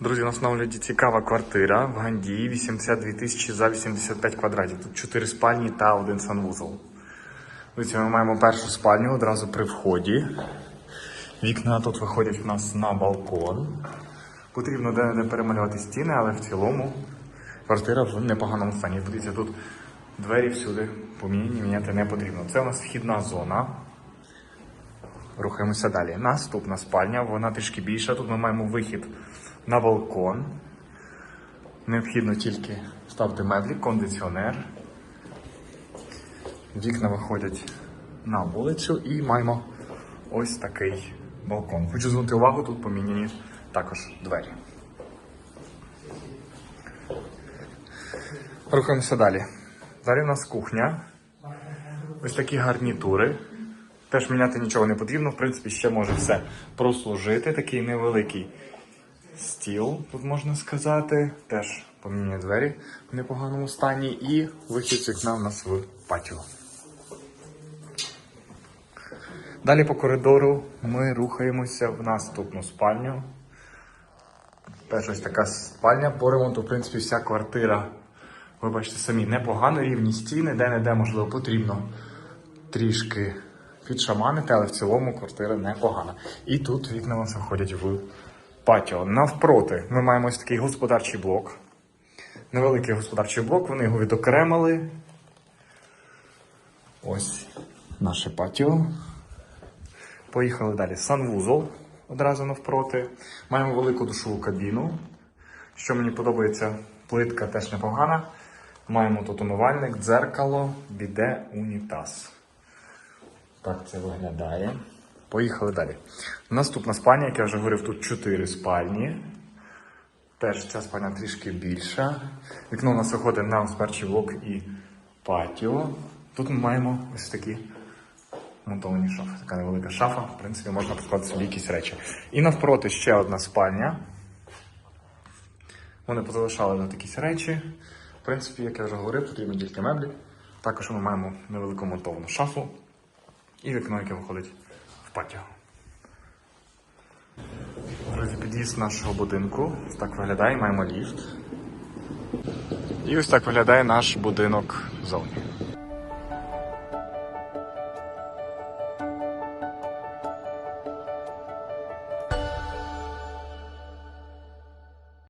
Друзі, у нас на цікава квартира в Гандії, 82 тисячі за 85 квадратів. Тут 4 спальні та один санвузол. Друзі, ми маємо першу спальню одразу при вході. Вікна тут виходять в нас на балкон. Потрібно де-не перемалювати стіни, але в цілому квартира в непоганому стані. Дивіться, тут двері всюди поміняні, міняти не потрібно. Це у нас вхідна зона. Рухаємося далі. Наступна спальня, вона трішки більша. Тут ми маємо вихід на балкон. Необхідно тільки ставити меблі, кондиціонер. Вікна виходять на вулицю і маємо ось такий балкон. Хочу звернути увагу, тут поміняні також двері. Рухаємося далі. Далі у нас кухня. Ось такі гарнітури. Теж міняти нічого не потрібно, в принципі, ще може все прослужити. Такий невеликий стіл, тут можна сказати. Теж поміняні двері в непоганому стані. І вихід з вікна у нас в патіо. Далі по коридору ми рухаємося в наступну спальню. Теж ось така спальня по ремонту, в принципі, вся квартира. Ви бачите самі непогано, рівні стіни, де-не-де, можливо, потрібно трішки підшаманити, але в цілому квартира непогана. І тут вікна у нас виходять в патіо. Навпроти ми маємо ось такий господарчий блок. Невеликий господарчий блок, вони його відокремили. Ось наше патіо. Поїхали далі. Санвузол одразу навпроти. Маємо велику душову кабіну. Що мені подобається, плитка теж непогана. Маємо тут умивальник, дзеркало, біде, унітаз. Так це виглядає. Поїхали далі. Наступна спальня, як я вже говорив, тут 4 спальні. Теж ця спальня трішки більша. Вікно у нас виходить на господарчий блок і патіо. Тут ми маємо ось такі монтовані шафи. Така невелика шафа. В принципі, можна покласти собі якісь речі. І навпроти ще одна спальня. Вони позалишали тут якісь речі. В принципі, як я вже говорив, потрібні тільки меблі. Також ми маємо невелику монтовану шафу і вікно, яке виходить в патіо. Друзі, під'їзд нашого будинку. Ось так виглядає, маємо ліфт. І ось так виглядає наш будинок ззовні.